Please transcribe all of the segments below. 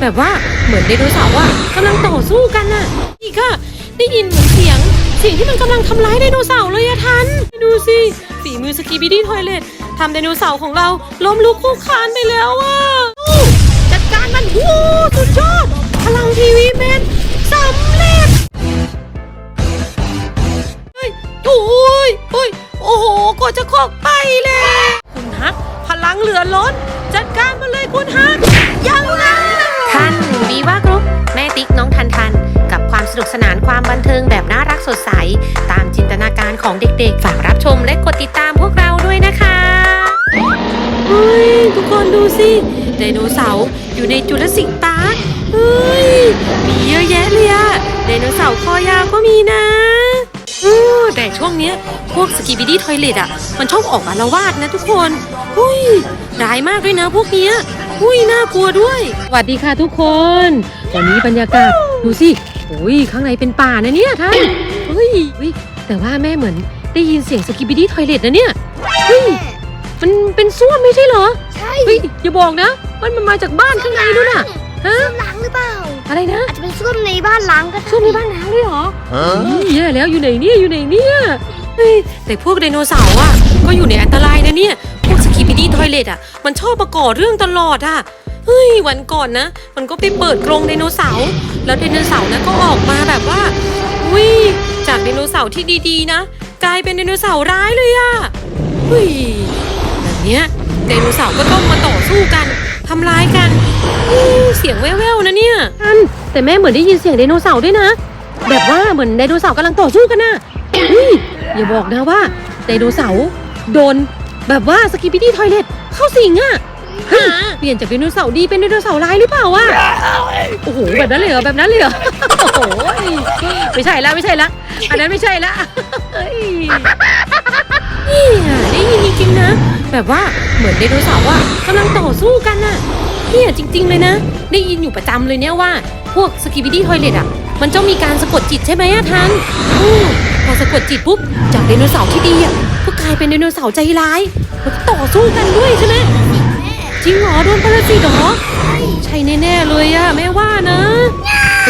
แบบว่าเหมือนไดโนเสาร์อะกำลังต่อสู้กันน่ะอีกอะได้ยินเหมือนเสียงเสียงที่มันกำลังทำร้ายไดโนเสาร์เลยอะทัน ดูสิฝีมือสกีบิดี้ทอยเลตทำไดโนเสาร์ของเราล้มลุกคลุกคานไปแล้วอะจัดการมันโของเด็กๆ ฝากรับชมและกดติดตามพวกเราด้วยนะคะเฮ้ยทุกคนดูสิไดโนเสาร์อยู่ในจุลศิลป์ปาร์คเฮ้ยมีเยอะแยะเลยอะไดโนเสาร์คอยาวก็มีนะแต่ช่วงเนี้ยพวกสกีบิดี้ทอยเลตอะมันชอบออกอาละวาดนะทุกคนหุยร้ายมากด้วยนะพวกเนี้ยหุยน่ากลัวด้วยสวัสดีค่ะทุกคนวันนี้บรรยากาศดูสิอุ้ยข้างในเป็นป่านะเนี่ยท่านเฮ้ยเฮ้ย แต่ว่าแม่เหมือนได้ยินเสียงสกีบิดี้ทอยเลตนะเนี่ยเฮ้ยมันเป็นส้วมไม่ใช่เหรอใช่เฮ้ยอย่าบอกนะมันมันมาจากบ้านข้างในด้วยน่ะฮะส้วมล้างหรือเปล่า อะไรนะอาจจะเป็นส้วมในบ้านล้างก็ได้ส้วมในบ้านน้ำด้วยเหรอนี่แย่แล้วอยู่ไหนเนี่ยอยู่ไหนเนี่ยเฮ้ยแต่พวกไดโนเสาร์อะก็อยู่ในอันตรายนะเนี่ย พวกสกีบิดี้ทอยเลตอะมันชอบมาก่อเรื่องตลอดอะเฮ้ยวันก่อนนะ มันก็ไปเปิดกรงไดโนเสาร์แล้วไดโนเสาร์นะก็ออกมาแบบว่าวิจากไดโนเสาร์ที่ดีๆ นะ กลายเป็นไดโนเสาร์ร้ายเลยอะเฮ้ยแบบเนี้ยไดโนเสาร์ก็ต้องมาต่อสู้กันทำร้ายกันเสียงแว่วๆนะเนี่ยอันแต่แม่เหมือนได้ยินเสียงไดโนเสาร์ด้วยนะ แบบว่าเหมือนไดโนเสาร์กำลังต่อสู้กันน่ะเฮ้ยอย่าบอกนะว่าไดโนเสาร์โดน แบบว่าสกิปปี้ดี้ทอยเลตเข้าสิงอะ เปลี่ยนจากไดโนเสาร์ดีเป็นไดโนเสาร์ร้ายหรือเปล่าวะโอ้โหแบบนั้นเลยเหรอแบบนั้นเลยเหรอโอ้โหไม่ใช่ละไม่ใช่ละอันนั้นไม่ใช่ละเฮ้ยเนี่ยได้ยินจริงๆนะ แบบว่าเหมือนไดโนเสาร์อะกำลังต่อสู้กันน่ะเนี่ยจริง ๆ เลยนะ ได้ยินอยู่ประจำเลยเนี่ยว่า พวกสกิปปี้ดี้ทอยเลตอะ มันต้องมีการสะกดจิตใช่ไหมอะทันอพอสะกดจิตปุ๊บจากไดโนเสาร์ที่ดีอะก็กลายเป็นไดโนเสาร์ใจร้ายแล้วก็ต่อสู้กันด้วยใช่ไหม จริงเหรอโดนปรสิตเหรอใช่แน่ๆเลยอะแม่ว่านะ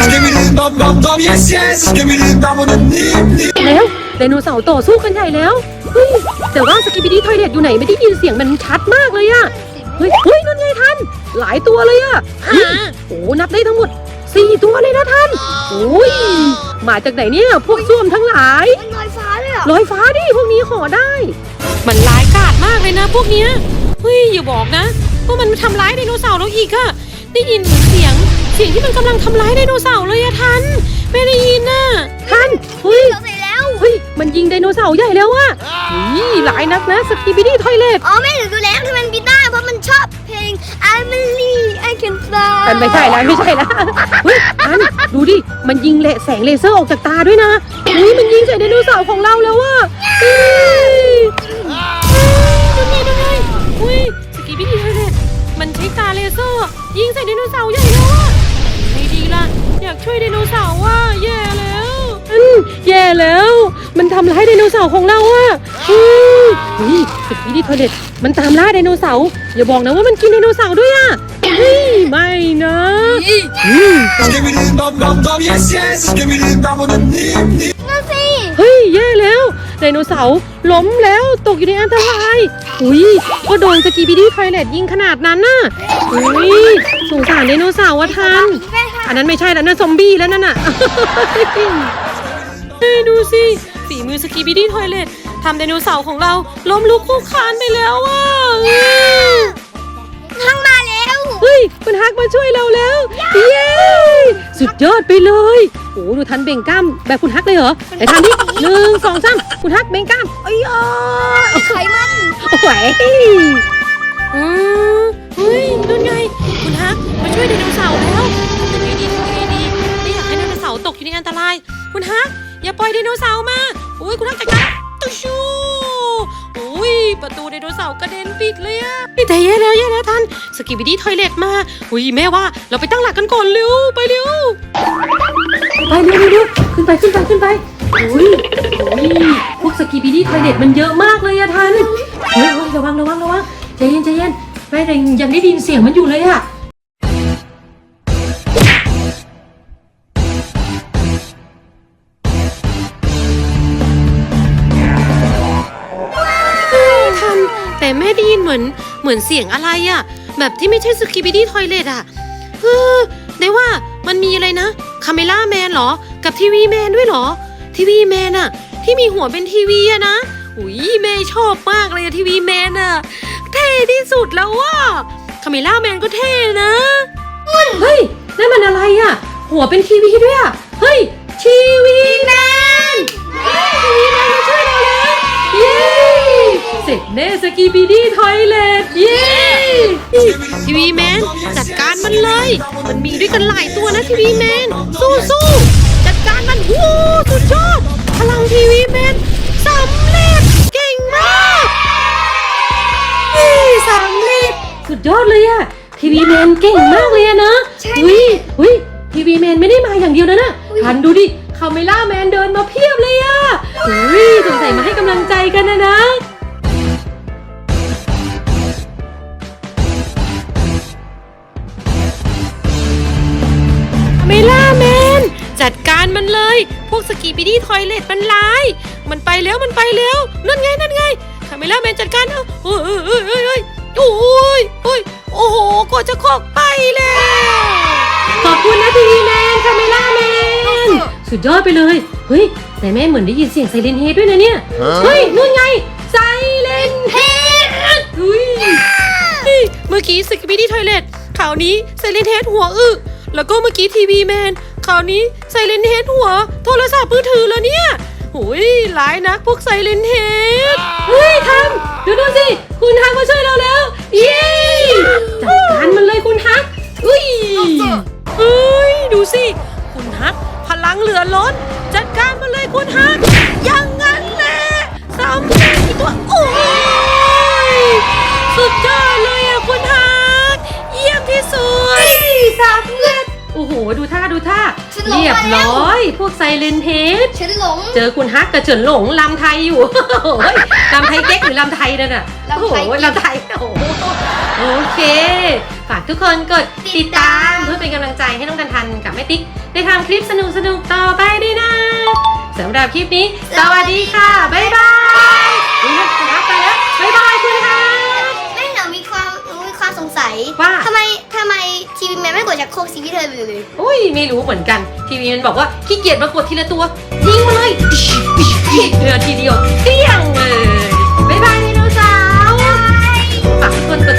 Skibbidi dum dum dum yes yes Skibbidi dum dum dim dim แล้วไดโนเสาร์ต่อสู้กันใหญ่แล้วเฮ้ยแต่ว่าสกิปปี้ดี้ทอยเลตอยู่ไหนไม่ได้ยินเสียงมันชัดมากเลยอะเฮ้ยเฮ้ยนั่นไงทัน หลายตัวเลยอะเฮ้ยโอ้นับได้ทั้งหมดสี่ตัวเลยนะทันโอ้ยมาจากไหนเนี่ยพวกส้วมทั้งหลายมันลอยฟ้าเลยเหรอลอยฟ้าดิพวกนี้ห่อได้ มันร้ายกาจมากเลยนะพวกเนี้ยเฮ้ยอย่าบอกนะ ว่ามันทำร้ายไดโนเสาร์เราอีกอะได้ยินเสียงเสียงที่มันกำลังทำร้ายไดโนเสาร์เลยอะทัน ไม่ได้ยินน่ะทันเฮ้ยเราใส่แล้วเฮ้ยมันยิงไดโนเสาร์ใหญ่แล้วอะนี่หลายนักนะสกีบิดี้ทอยเลตอ๋อแม่หนูดูแล้วที่มันบินได้เพราะมันชอบเพลง I'm a l e I can fly มันไม่ใช่แล้วไม่ใช่แล้วเฮ้ยทันดูดิมันยิงเลแสงเลเซอร์ออกจากตาด้วยนะเฮ้ยมันยิงใส่ไดโนเสาร์ของเราแล้วอะำร้ายไดโนเสาร์ของเราอะอุ้ยอุ้ยสกีบิดี้ทอยเลตมันตามล่าไดโนเสาร์อย่าบอกนะว่ามันกินไดโนเสาร์ด้วยอะเฮ้ยไม่นะอืม Skibbidi dum dum dum yes yes Skibbidi dum dum dim dim นั่นสิเฮ้ยแย่แล้วไดโนเสาร์ล้มแล้วตกอยู่ในอันตราย อุ้ยก็โดนสกีบิดี้ทอยเลตยิงขนาดนั้นน่ะ อุ้ยสงสารไดโนเสาร์อะทันแม่ค่ะอันนั้นไม่ใช่แล้วนั่นซอมบี้แล้วนั่นน่ะเฮ้ยดูสิ ฝีมือสกีบิดี้ทอยเลตทำไดโนเสาร์ของเราล้มลุกคลุกคลานไปแล้วอะทั้งมาแล้ว เฮ้ยคุณฮักมาช่วยเราแล้ว เย้ สุดยอดไปเลยโอ้ดูทันเบ่งกล้ามแบบคุณฮักเลยเหรอไหนทันดิหนึ่งสองสามคุณฮักเบ่งกล้ามเอ้ยอะไขมันโอ้โแล้วแย่แล้วท่านสกิบิดี้ทอยเลทมาอุ้ยแม่ว่าเราไปตั้งหลักกันก่อนเร็วไปเร็วไปเร็วเร็วขึ้นไปขึ้นไปขึ้นไปอุ้ยอุ้ยพวกสกิบิดี้ทอยเลทมันเยอะมากเลยอะท่านเฮ้ยระวังระวังระวังใจเย็นใจเย็นแม่ยังได้ยินเสียงมันอยู่เลยอะแต่แม่ได้ยินเหมือน เหมือนเสียงอะไรอะแบบที่ไม่ใช่สกิบิดี้ทอยเลตอะเออได้ว่ามันมีอะไรนะคาเมล่าแมนเหรอ กับทีวีแมนด้วยเหรอ ทีวีแมนอะที่มีหัวเป็นทีวีอะนะอุ้ยแม่ชอบมากเลยอะทีวีแมนอะเท่ที่สุดแล้วว่าคาเมล่าแมนก็เท่นะเฮ้ยนั่นมันอะไรอะหัวเป็นทีวีด้วยอะเฮ้ยทีวีแมน เสร็จแน่สกีบีดี้ทอยเลตเย้ทีวีแมนจัดการมันเลย มันมีด้วยกันหลายตัวนะทีวีแมน สู้สู้ๆจัดการมันโอ้สุดยอดพลังทีวีแมนสำเร็จเก่งมากเย้สำเร็จสุดยอดเลยอะทีวีแมนเก่งมากเลยอะนะใช่อุ้ยอุ้ยทีวีแมนไม่ได้มาอย่างเดียวนะน่ะทันดูดิคาเมล่าแมนเดินมาเพียบเลยอะอุ้ยสงสัยมาให้กำลังใจกันนะนะารมันเลย พวกสกีบิดี้ทอยเลตมันร้าย มันไปแล้วมันไปแล้ว นั่นไงนั่นไงคาเมล่าแมนจัดการเอาเฮ้ยเฮ้ยเฮ้ยเฮ้ยโอ้ยโอ้ยโอ้โหกว่าจะคอกไปแล้วขอบคุณนะทีวีแมนคาเมล่าแมนสุดยอดไปเลย เฮ้ย แต่แม่เหมือนได้ยินเสียงไซเรนเฮดด้วยนะเนี่ย เฮ้ยนู่นไงไซเลนเฮดเฮ้ยเฮ้ยเมื่อกี้สกิปปี้ทอยเลตคราวนี้ไซเลนเฮดหัวอึแล้วก็เมื่อกี้ทีวีแมนค ราวนี้ไซเลนเฮดหัว โทรศัพท์มือถือแล้วเนี่ยโอ้ยร้ายนะพวกไซเลนเฮดเฮ้ยทำดูดูสิ คุณฮักมาช่วยเราแล้วเย้จัดการมันเลยคุณฮักอุ้ยเฮ้ยดูสิ คุณฮักพลังเหลือล้น จัดการมาเลยคุณฮักอย่างนั้นแหละสำเร็จอีกตัวโอ้ยสุดยอดเลยอะคุณฮักเยี่ยมที่สุดสำเร็จโอ้โห ดูท่าดูท่า ฉันหลงเรียบมาแล้ว ร้อย พวกไซเลนเฮด ฉันหลง เจอคุณฮักกับเฉินหลงลำไทยอยู่ โอ้ยลำไทยเก๊กหรือลำไทยนั่นน่ะลำไทย โอ้โหลำไทยโอ้โหโอเค ฝากทุกคนกดติดตามเพื่อเป็นกำลังใจให้น้องกันทันกับแม่ติ๊กได้ทำคลิปสนุกๆต่อไปด้วยนะสำหรับคลิปนี้ สวัสดีค่ะ บ๊ายบายนี่นะไปแล้ว บ๊ายบายคุณฮัก แม่หนูมีความหนูมีความสงสัยว่า ทำไม ทำไมทีวีแมนไม่กดจากโครกซีพี่เธอไปเลยอุ้ยไม่รู้เหมือนกัน ทีวีมันบอกว่าขี้เกียจมากดทีละตัวยิงมาเลยเดือทีเดียวเกลี้ยงเลยบ๊ายบายไดโนเสาร์ฝากทุกคนกดติด